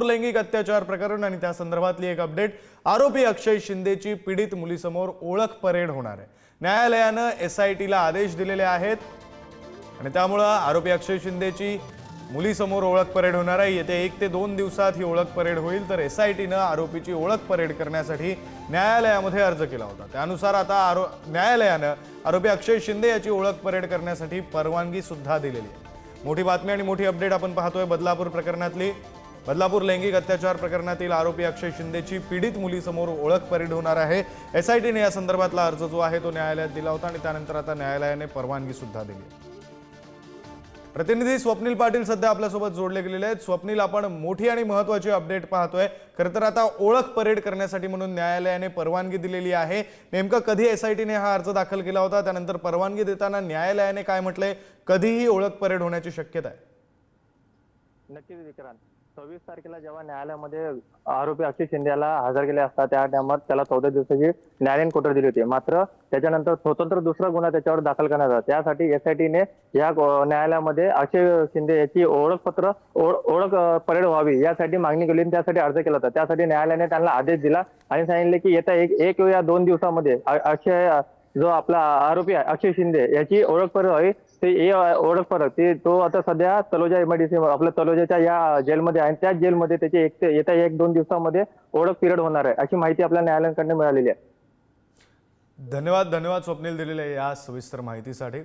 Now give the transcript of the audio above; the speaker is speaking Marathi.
बदलापूर लैंगिक अत्याचार प्रकरण आणि त्या संदर्भातली एक अपडेट. आरोपी अक्षय शिंदेची पीडित मुलीसमोर ओळख परेड होणार आहे. न्यायालयानं एस आय टीला आदेश दिलेले आहेत आणि त्यामुळं आरोपी अक्षय शिंदेची मुलीसमोर ओळख परेड होणार आहे. येत्या एक ते दोन दिवसात ही ओळख परेड होईल. तर एस आय टीनं आरोपीची ओळख परेड करण्यासाठी न्यायालयामध्ये अर्ज केला होता. त्यानुसार आता आरो न्यायालयानं आरोपी अक्षय शिंदे याची ओळख परेड करण्यासाठी परवानगी सुद्धा दिलेली आहे. मोठी बातमी आणि मोठी अपडेट आपण पाहतोय बदलापूर प्रकरणातली. बदलापूर लैंगिक अत्याचार प्रकरणातील आरोपी अक्षय शिंदेची पीडित मुलीसमोर ओळख परेड होणार आहे. एस आय या संदर्भातला अर्ज जो आहे तो न्यायालयात दिला होता आणि त्यानंतर आता न्यायालयाने परवानगी सुद्धा दिली प्रतिनिधी स्वप्नील पाटील सध्या आपल्यासोबत जोडले गेलेले आहेत. स्वप्नील आपण मोठी आणि महत्वाची अपडेट पाहतोय. खरं तर आता ओळख परेड करण्यासाठी म्हणून न्यायालयाने परवानगी दिलेली आहे. नेमकं कधी एस आय हा अर्ज दाखल केला होता? त्यानंतर परवानगी देताना न्यायालयाने काय म्हटलंय? कधीही ओळख परेड होण्याची शक्यता आहे. नक्कीच विक्रांत सव्वीस तारखेला जेव्हा न्यायालयामध्ये आरोपी अक्षय शिंदे याला हजर केले असता त्या टायमात त्याला चौदा दिवसाची न्यायालयीन कोठडी दिली होती. मात्र त्याच्यानंतर स्वतंत्र दुसरा गुन्हा त्याच्यावर दाखल करण्यात आला. त्यासाठी एस आय या न्यायालयामध्ये अक्षय शिंदे याची ओळखपत्र ओळख परेड व्हावी यासाठी मागणी केली आणि त्यासाठी अर्ज केला होता. त्यासाठी न्यायालयाने त्यांना आदेश दिला आणि सांगितले की येत्या एक एक या दोन दिवसामध्ये अक्षय जो आपला आरोपी आहे अक्षय शिंदे याची ओळख परत आहे. ते ए ओळख परत ते तो आता सध्या तलोजा एमआयडीसी आपल्या तलोजाच्या या जेलमध्ये आहे. त्याच जेलमध्ये त्याची एक ते येत्या एक दोन दिवसामध्ये ओळख पिरियड होणार आहे अशी माहिती आपल्या न्यायालयाकडनं मिळालेली आहे. धन्यवाद धन्यवाद स्वप्नील दिलेल्या या सविस्तर माहितीसाठी.